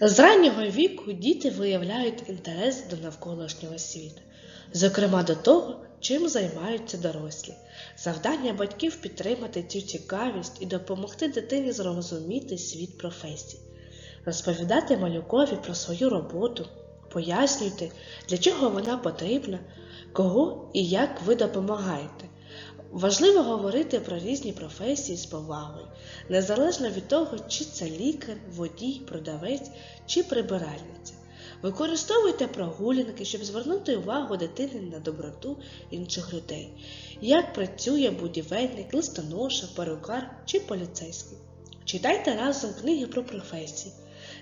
З раннього віку діти виявляють інтерес до навколишнього світу, зокрема до того, чим займаються дорослі. Завдання батьків підтримати цю цікавість і допомогти дитині зрозуміти світ професій, розповідати малюкові про свою роботу, пояснюйте, для чого вона потрібна, кого і як ви допомагаєте. Важливо говорити про різні професії з повагою, незалежно від того, чи це лікар, водій, продавець чи прибиральниця. Використовуйте прогулянки, щоб звернути увагу дитини на доброту інших людей, як працює будівельник, листоноша, перукар чи поліцейський. Читайте разом книги про професії.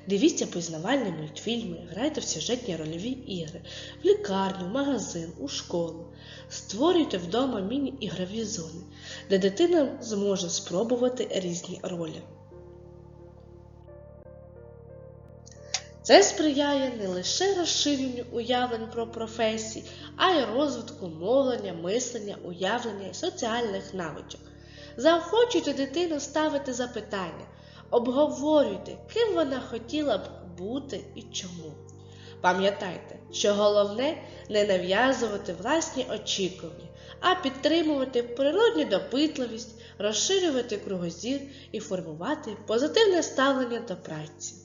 Дивіться пізнавальні мультфільми, грайте в сюжетні рольові ігри, в лікарню, в магазин, у школу. Створюйте вдома міні-ігрові зони, де дитина зможе спробувати різні ролі. Це сприяє не лише розширенню уявлень про професії, а й розвитку мовлення, мислення, уявлення і соціальних навичок. Заохочуйте дитину ставити запитання, обговорюйте, ким вона хотіла б бути і чому. Пам'ятайте, що головне не нав'язувати власні очікування, а підтримувати природню допитливість, розширювати кругозір і формувати позитивне ставлення до праці.